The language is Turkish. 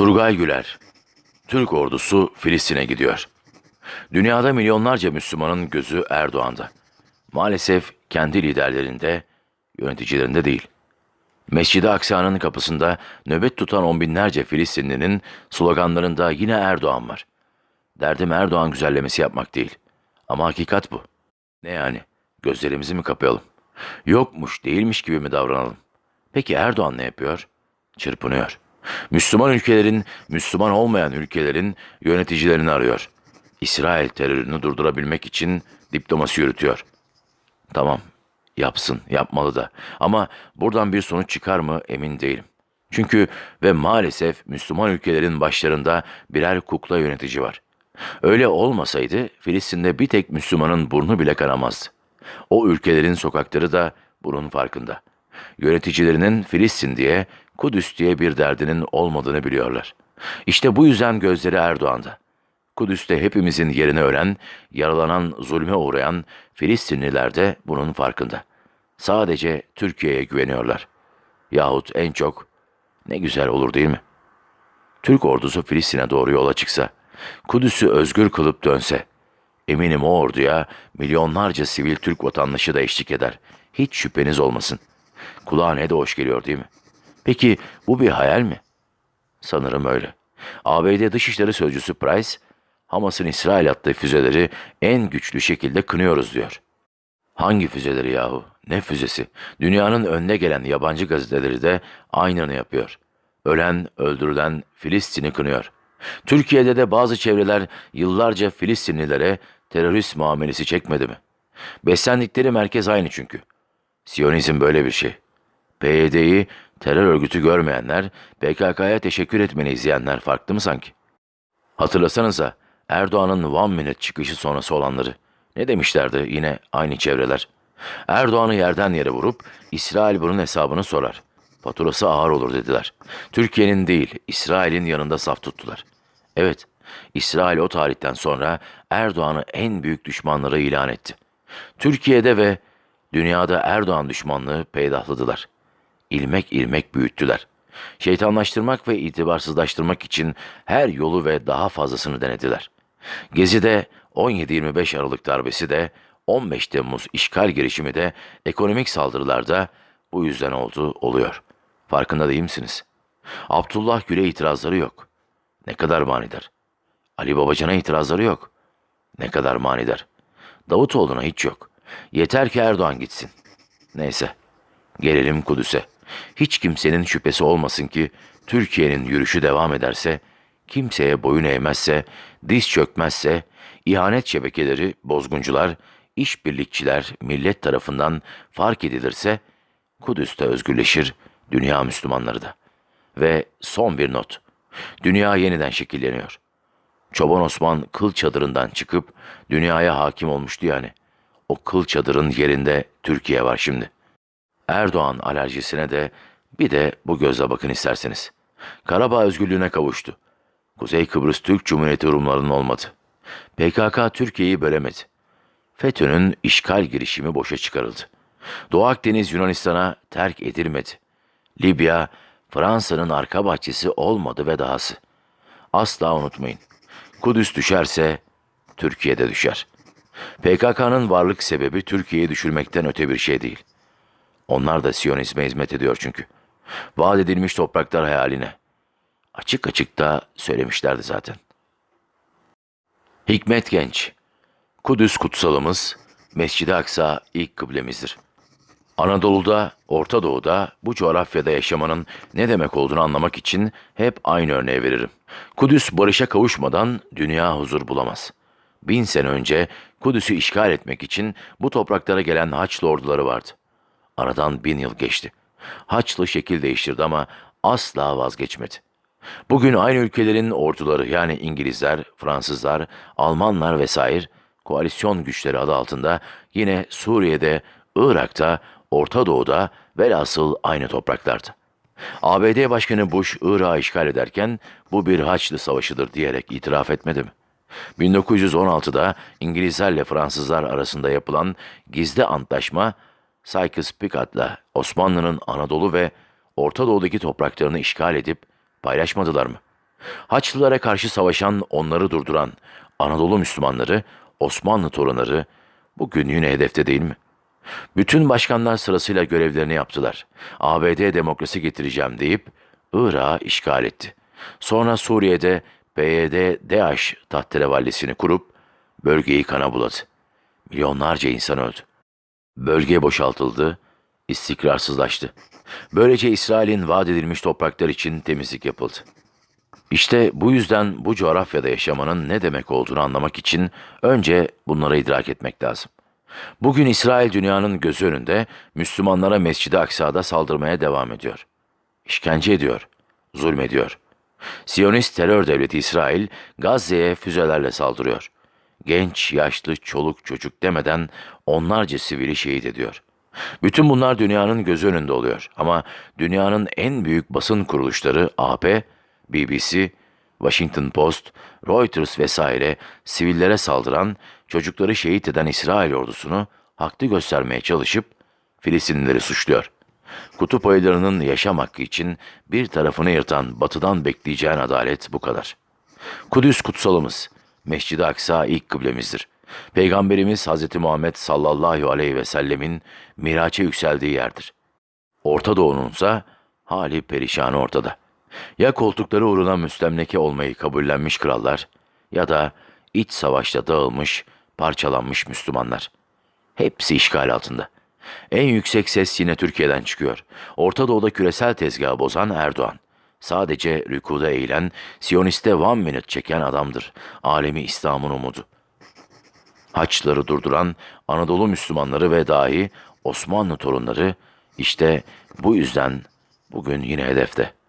Turgay Güler Türk ordusu Filistin'e gidiyor. Dünyada milyonlarca Müslümanın gözü Erdoğan'da. Maalesef kendi liderlerinde, yöneticilerinde değil. Mescid-i Aksa'nın kapısında nöbet tutan on binlerce Filistinlinin sloganlarında yine Erdoğan var. Derdim Erdoğan güzellemesi yapmak değil. Ama hakikat bu. Ne yani? Gözlerimizi mi kapayalım? Yokmuş, değilmiş gibi mi davranalım? Peki Erdoğan ne yapıyor? Çırpınıyor. Müslüman ülkelerin, Müslüman olmayan ülkelerin yöneticilerini arıyor. İsrail terörünü durdurabilmek için diplomasi yürütüyor. Tamam, yapsın, yapmalı da. Ama buradan bir sonuç çıkar mı emin değilim. Çünkü ve maalesef Müslüman ülkelerin başlarında birer kukla yönetici var. Öyle olmasaydı Filistin'de bir tek Müslümanın burnu bile kanamazdı. O ülkelerin sokakları da bunun farkında. Yöneticilerinin Filistin diye, Kudüs diye bir derdinin olmadığını biliyorlar. İşte bu yüzden gözleri Erdoğan'da. Kudüs'te hepimizin yerini ölen, yaralanan, zulme uğrayan Filistinliler de bunun farkında. Sadece Türkiye'ye güveniyorlar. Yahut en çok ne güzel olur değil mi? Türk ordusu Filistin'e doğru yola çıksa, Kudüs'ü özgür kılıp dönse, eminim o orduya milyonlarca sivil Türk vatandaşı da eşlik eder. Hiç şüpheniz olmasın. Kulağa ne de hoş geliyor değil mi? Peki bu bir hayal mi? Sanırım öyle. ABD Dışişleri Sözcüsü Price, Hamas'ın İsrail attığı füzeleri en güçlü şekilde kınıyoruz diyor. Hangi füzeleri yahu? Ne füzesi? Dünyanın önüne gelen yabancı gazeteleri de aynını yapıyor. Ölen, öldürülen Filistin'i kınıyor. Türkiye'de de bazı çevreler yıllarca Filistinlilere terörist muamelesi çekmedi mi? Beslendikleri merkez aynı çünkü. Siyonizm böyle bir şey. PYD'yi terör örgütü görmeyenler, PKK'ya teşekkür etmeni izleyenler farklı mı sanki? Hatırlasanıza Erdoğan'ın One Minute çıkışı sonrası olanları. Ne demişlerdi yine aynı çevreler? Erdoğan'ı yerden yere vurup İsrail bunun hesabını sorar. Faturası ağır olur dediler. Türkiye'nin değil, İsrail'in yanında saf tuttular. Evet, İsrail o tarihten sonra Erdoğan'ı en büyük düşmanları ilan etti. Türkiye'de ve dünyada Erdoğan düşmanlığı peydahladılar. İlmek ilmek büyüttüler. Şeytanlaştırmak ve itibarsızlaştırmak için her yolu ve daha fazlasını denediler. Gezi'de 17-25 Aralık darbesi de 15 Temmuz işgal girişimi de ekonomik saldırılarda bu yüzden oldu oluyor. Farkında değil misiniz? Abdullah Gül'e itirazları yok. Ne kadar manidar. Ali Babacan'a itirazları yok. Ne kadar manidar. Davutoğlu'na hiç yok. Yeter ki Erdoğan gitsin. Neyse. Gelelim Kudüs'e. Hiç kimsenin şüphesi olmasın ki Türkiye'nin yürüyüşü devam ederse, kimseye boyun eğmezse, diz çökmezse, ihanet şebekeleri, bozguncular, işbirlikçiler millet tarafından fark edilirse, Kudüs'te özgürleşir, dünya Müslümanları da. Ve son bir not. Dünya yeniden şekilleniyor. Çoban Osman kıl çadırından çıkıp dünyaya hakim olmuştu yani. O kıl çadırın yerinde Türkiye var şimdi. Erdoğan alerjisine de bir de bu gözle bakın isterseniz. Karabağ özgürlüğüne kavuştu. Kuzey Kıbrıs Türk Cumhuriyeti Rumlarının olmadı. PKK Türkiye'yi bölemedi. FETÖ'nün işgal girişimi boşa çıkarıldı. Doğu Akdeniz Yunanistan'a terk edilmedi. Libya, Fransa'nın arka bahçesi olmadı ve dahası. Asla unutmayın. Kudüs düşerse Türkiye'de düşer. PKK'nın varlık sebebi Türkiye'yi düşürmekten öte bir şey değil. Onlar da Siyonizme hizmet ediyor çünkü. Vaat edilmiş topraklar hayaline. Açık açık da söylemişlerdi zaten. Hikmet Genç Kudüs kutsalımız, Mescid-i Aksa ilk kıblemizdir. Anadolu'da, Orta Doğu'da bu coğrafyada yaşamanın ne demek olduğunu anlamak için hep aynı örneği veririm. Kudüs barışa kavuşmadan dünya huzur bulamaz. Bin sene önce Kudüs'ü işgal etmek için bu topraklara gelen Haçlı orduları vardı. Aradan bin yıl geçti. Haçlı şekil değiştirdi ama asla vazgeçmedi. Bugün aynı ülkelerin orduları yani İngilizler, Fransızlar, Almanlar vesaire koalisyon güçleri adı altında yine Suriye'de, Irak'ta, Orta Doğu'da velhasıl aynı topraklarda. ABD Başkanı Bush Irak'ı işgal ederken bu bir Haçlı Savaşı'dır diyerek itiraf etmedi mi? 1916'da İngilizlerle Fransızlar arasında yapılan gizli antlaşma Sykes-Picot'la Osmanlı'nın Anadolu ve Orta Doğu'daki topraklarını işgal edip paylaşmadılar mı? Haçlılara karşı savaşan, onları durduran Anadolu Müslümanları, Osmanlı torunları bugün yine hedefte değil mi? Bütün başkanlar sırasıyla görevlerini yaptılar. ABD demokrasi getireceğim deyip Irak'ı işgal etti. Sonra Suriye'de PYD-DAEŞ tahterevallisini kurup bölgeyi kana buladı. Milyonlarca insan öldü. Bölge boşaltıldı, istikrarsızlaştı. Böylece İsrail'in vaat edilmiş topraklar için temizlik yapıldı. İşte bu yüzden bu coğrafyada yaşamanın ne demek olduğunu anlamak için önce bunları idrak etmek lazım. Bugün İsrail dünyanın gözü önünde Müslümanlara Mescid-i Aksa'da saldırmaya devam ediyor. İşkence ediyor, zulmediyor. Siyonist terör devleti İsrail Gazze'ye füzelerle saldırıyor. Genç, yaşlı, çoluk, çocuk demeden onlarca sivili şehit ediyor. Bütün bunlar dünyanın gözü önünde oluyor. Ama dünyanın en büyük basın kuruluşları AP, BBC, Washington Post, Reuters vesaire sivillere saldıran, çocukları şehit eden İsrail ordusunu haklı göstermeye çalışıp Filistinlileri suçluyor. Kutup ayılarının yaşam hakkı için bir tarafını yırtan batıdan bekleyeceğin adalet bu kadar. Kudüs kutsalımız, Mescid-i Aksa ilk kıblemizdir. Peygamberimiz Hz. Muhammed sallallahu aleyhi ve sellemin miraça yükseldiği yerdir. Orta Doğu'nunsa hali perişanı ortada. Ya koltukları uğruna müstemleke olmayı kabullenmiş krallar ya da iç savaşta dağılmış, parçalanmış Müslümanlar. Hepsi işgal altında. En yüksek ses yine Türkiye'den çıkıyor. Orta Doğu'da küresel tezgahı bozan Erdoğan. Sadece rükuda eğilen, Siyoniste one minute çeken adamdır. Alemi İslam'ın umudu. Haçları durduran Anadolu Müslümanları ve dahi Osmanlı torunları işte bu yüzden bugün yine hedefte.